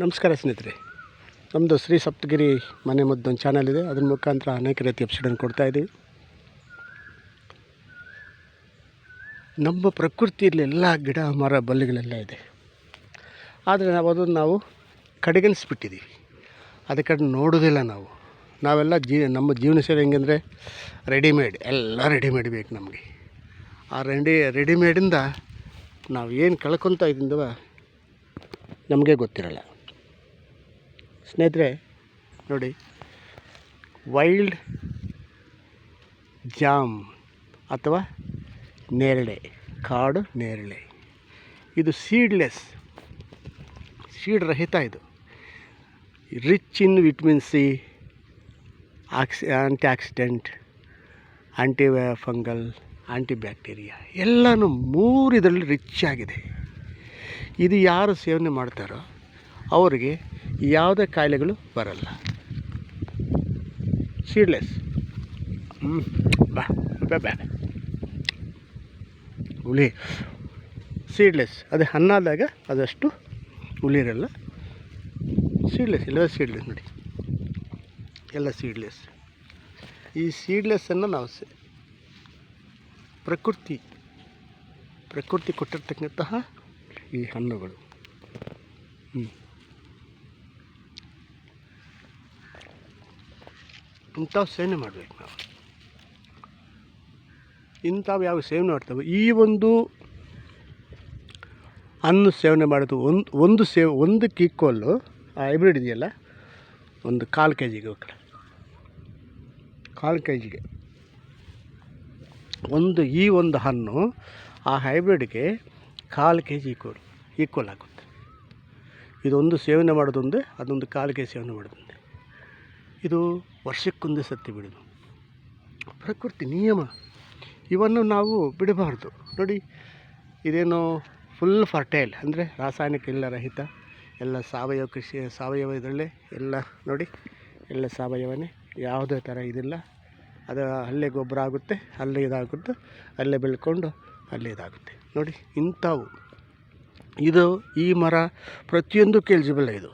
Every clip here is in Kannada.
ನಮಸ್ಕಾರ ಸ್ನೇಹಿತರೆ. ನಮ್ಮದು ಶ್ರೀ ಸಪ್ತಗಿರಿ ಮನೆ ಮದ್ದು ಒಂದು ಚಾನಲ್ ಇದೆ. ಅದ್ರ ಮುಖಾಂತರ ಅನೇಕ ರೀತಿಯ ಎಪಿಸೋಡನ್ನು ಕೊಡ್ತಾ ಇದ್ದೀವಿ. ನಮ್ಮ ಪ್ರಕೃತಿಯಲ್ಲಿ ಎಲ್ಲ ಗಿಡ, ಮರ ಬಲ್ಲಿಗಳೆಲ್ಲ ಇದೆ. ಆದರೆ ನಾವು ಅದನ್ನು ನಾವು ಕಡೆಗಣಿಸ್ಬಿಟ್ಟಿದ್ದೀವಿ. ಅದಕ್ಕೆ ನೋಡೋದಿಲ್ಲ ನಾವು. ನಾವೆಲ್ಲ ಜೀ, ನಮ್ಮ ಜೀವನ ಶೈಲಿ ಹೆಂಗಂದರೆ ರೆಡಿಮೇಡ್ ಎಲ್ಲ ರೆಡಿಮೇಡ್ ಬೇಕು ನಮಗೆ. ಆ ರೆಡಿ ರೆಡಿಮೇಡಿಂದ ನಾವು ಏನು ಕಳ್ಕೊತಾ ಇದ್ದೀವ ನಮಗೆ ಗೊತ್ತಿರಲ್ಲ. ಸ್ನೇಹಿತರೆ, ನೋಡಿ ವೈಲ್ಡ್ ಜಾಮ್ ಅಥವಾ ನೇರಳೆ, ಕಾಡು ನೇರಳೆ. ಇದು ಸೀಡ್ಲೆಸ್ ಸೀಡ್ ರಹಿತ ಇದು. Rich in vitamin C oxy antioxidant anti fungal anti bacteria ಎಲ್ಲನೂ ಮೂರು ಇದರಲ್ಲಿ ರಿಚ್ ಆಗಿದೆ. ಇದು ಯಾರು ಸೇವನೆ ಮಾಡ್ತಾರೋ, ಅವರಿಗೆ ಯಾವುದೇ ಕಾಯಿಲೆಗಳು ಬರಲ್ಲ. ಸೀಡ್ಲೆಸ್ ಹುಳಿ ಸೀಡ್ಲೆಸ್ ಅದೇ ಹಣ್ಣಾದಾಗ ಅದಷ್ಟು ಹುಳಿರಲ್ಲ ಸೀಡ್ಲೆಸ್ ಎಲ್ಲ ಸೀಡ್ಲೆಸ್ ನೋಡಿ. ಎಲ್ಲ ಸೀಡ್ಲೆಸ್ ಈ ಸೀಡ್ಲೆಸ್ಸನ್ನು ನಾವು ಪ್ರಕೃತಿ ಪ್ರಕೃತಿ ಕೊಟ್ಟಿರ್ತಕ್ಕಂತಹ ಈ ಹಣ್ಣುಗಳು. ಹ್ಞೂ ಇಂಥವು ಸೇವನೆ ಮಾಡಬೇಕು ನಾವು. ಇಂಥವು ಯಾವ ಸೇವನೆ ಮಾಡ್ತವೆ, ಈ ಒಂದು ಹಣ್ಣು ಸೇವನೆ ಮಾಡೋದು ಒಂದು ಒಂದು ಸೇವ್ ಒಂದಕ್ಕೆ ಈಕ್ವಲ್ಲು ಆ ಹೈಬ್ರಿಡ್ ಇದೆಯಲ್ಲ, ಒಂದು ಕಾಲು ಕೆ ಜಿಗೆ ಕಡೆ ಕಾಲು ಕೆ ಜಿಗೆ ಒಂದು, ಈ ಒಂದು ಹಣ್ಣು ಆ ಹೈಬ್ರಿಡ್ಗೆ ಕಾಲು ಕೆ ಜಿ ಈಕ್ವಲ್ ಈಕ್ವಲ್ ಆಗುತ್ತೆ. ಇದೊಂದು ಸೇವನೆ ಮಾಡೋದೊಂದೇ, ಅದೊಂದು ಕಾಲು ಕೆ ಜಿ ಸೇವನೆ ಮಾಡೋದೊಂದೇ. ಇದು ವರ್ಷಕ್ಕೊಂದು ಸತಿ ಬಿಡೋದು. ಪ್ರಕೃತಿ ನಿಯಮ, ಇವನ್ನು ನಾವು ಬಿಡಬಾರ್ದು. ನೋಡಿ, ಇದೇನು ಫುಲ್ ಫರ್ಟೈಲ್ ಅಂದರೆ ರಾಸಾಯನಿಕ ಇಲ್ಲ ರಹಿತ, ಎಲ್ಲ ಸಾವಯವ ಕೃಷಿ ಸಾವಯವ ಇದರಲ್ಲೇ ಎಲ್ಲ ನೋಡಿ, ಎಲ್ಲ ಸಾವಯವನೇ, ಯಾವುದೇ ಥರ ಇದಿಲ್ಲ. ಅದು ಅಲ್ಲೇ ಗೊಬ್ಬರ ಆಗುತ್ತೆ, ಅಲ್ಲೇ ಇದಾಗುತ್ತೆ, ಅಲ್ಲೇ ಬೆಳ್ಕೊಂಡು ಅಲ್ಲೇ ಇದಾಗುತ್ತೆ. ನೋಡಿ, ಇಂಥವು. ಇದು ಈ ಮರ ಪ್ರತಿಯೊಂದು ಎಲಿಜಿಬಲ್ ಇದು.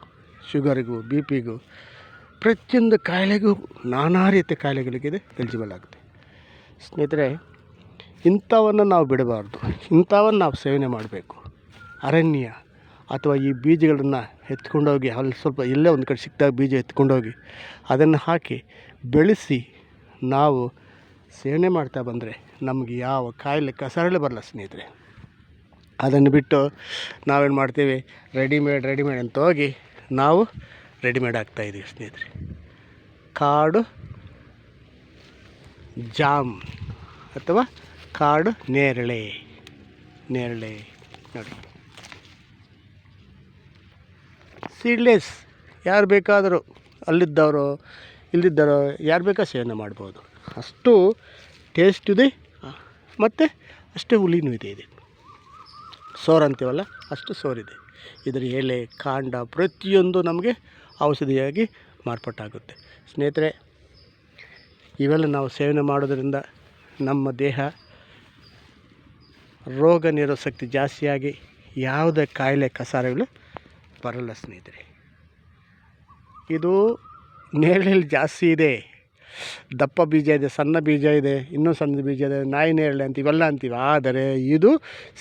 ಶುಗರಿಗೂ ಬಿ ಪಿಗೂ ಪ್ರತಿಯೊಂದು ಕಾಯಿಲೆಗೂ ನಾನಾ ರೀತಿಯ ಕಾಯಿಲೆಗಳಿಗಿದೆ ಎಲಿಜಿಬಲ್ ಆಗುತ್ತೆ. ಸ್ನೇಹಿತರೆ, ಇಂಥವನ್ನು ನಾವು ಬಿಡಬಾರ್ದು. ಇಂಥವನ್ನು ನಾವು ಸೇವನೆ ಮಾಡಬೇಕು. ಅರಣ್ಯ ಅಥವಾ ಈ ಬೀಜಗಳನ್ನು ಎತ್ಕೊಂಡೋಗಿ, ಅಲ್ಲಿ ಸ್ವಲ್ಪ ಎಲ್ಲೇ ಒಂದು ಕಡೆ ಸಿಕ್ಕಿದಾಗ ಬೀಜ ಎತ್ಕೊಂಡೋಗಿ, ಅದನ್ನು ಹಾಕಿ ಬೆಳೆಸಿ ನಾವು ಸೇವನೆ ಮಾಡ್ತಾ ಬಂದರೆ ನಮಗೆ ಯಾವ ಕಾಯಿಲೆ ಕಸರಳೆ ಬರಲ್ಲ ಸ್ನೇಹಿತರೆ. ಅದನ್ನು ಬಿಟ್ಟು ನಾವೇನು ಮಾಡ್ತೀವಿ? ರೆಡಿಮೇಡ್ ರೆಡಿಮೇಡ್ ಅಂತ ಹೋಗಿ ನಾವು ರೆಡಿಮೇಡ್ ಆಗ್ತಾಯಿದ್ದೀವಿ ಸ್ನೇಹಿತರೆ. ಕಾಡು ಜಾಮ್ ಅಥವಾ ಕಾಡು ನೇರಳೆ. ನೇರಳೆ ನೋಡಿ. ಸೀಡ್ಲೆಸ್ ಯಾರು ಬೇಕಾದರೂ ಅಲ್ಲಿದ್ದವರು, ಇಲ್ಲಿದ್ದವರು ಯಾರು ಬೇಕಾ ಸೇವನೆ ಮಾಡ್ಬೋದು. ಅಷ್ಟು ಟೇಸ್ಟ್ ಇದೆ, ಮತ್ತು ಅಷ್ಟೇ ಹುಲಿನೂ ಇದೆ ಇದೆ ಸೋರ್ ಅಂತೀವಲ್ಲ, ಅಷ್ಟು ಸೋರಿದೆ ಇದರ ಎಲೆ, ಕಾಂಡ ಪ್ರತಿಯೊಂದು ನಮಗೆ ಔಷಧಿಯಾಗಿ ಮಾರ್ಪಾಟಾಗುತ್ತೆ ಸ್ನೇಹಿತರೆ, ಇವೆಲ್ಲ ನಾವು ಸೇವನೆ ಮಾಡೋದರಿಂದ ನಮ್ಮ ದೇಹ ರೋಗ ನಿರೋಧಕ ಶಕ್ತಿ ಜಾಸ್ತಿಯಾಗಿ ಯಾವುದೇ ಕಾಯಿಲೆ ಕಸಾರಗಳು ಬರಲ್ಲ ಸ್ನೇಹಿತರೆ. ಇದು ನೇರಳೆಯಲ್ಲಿ ಜಾಸ್ತಿ ಇದೆ. ದಪ್ಪ ಬೀಜ ಇದೆ, ಸಣ್ಣ ಬೀಜ ಇದೆ, ಇನ್ನೂ ಸಣ್ಣ ಬೀಜ ಇದೆ, ನಾಯಿ ನೇರಳೆ ಅಂತ ಇವೆಲ್ಲ ಅಂತೀವಿ. ಆದರೆ ಇದು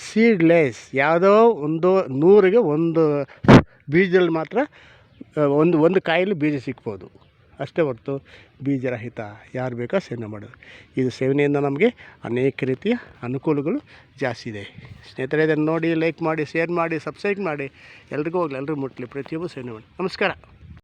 ಸೀಡ್ಲೆಸ್, ಯಾವುದೋ ಒಂದು ನೂರಿಗೆ ಒಂದು ಬೀಜದಲ್ಲಿ ಮಾತ್ರ ಒಂದು ಒಂದು ಕಾಯಲ್ಲಿ ಬೀಜ ಸಿಕ್ಬೋದು ಅಷ್ಟೇ ಹೊರತು ಬೀಜರಹಿತ ಯಾರು ಬೇಕೋ ಸೇವನೆ ಮಾಡೋದು. ಇದು ಸೇವನೆಯಿಂದ ನಮಗೆ ಅನೇಕ ರೀತಿಯ ಅನುಕೂಲಗಳು ಜಾಸ್ತಿ ಇದೆ. ಸ್ನೇಹಿತರೆ, ಇದನ್ನು ನೋಡಿ ಲೈಕ್ ಮಾಡಿ ಶೇರ್ ಮಾಡಿ ಸಬ್ಸ್ಕ್ರೈಬ್ ಮಾಡಿ. ಎಲ್ರಿಗೂ ಹೋಗಲಿ ಎಲ್ಲರೂ ಮುಟ್ಟಲಿ ಪ್ರತಿಯೊಬ್ಬರು ಸೇವನೆ ಮಾಡಿ. ನಮಸ್ಕಾರ.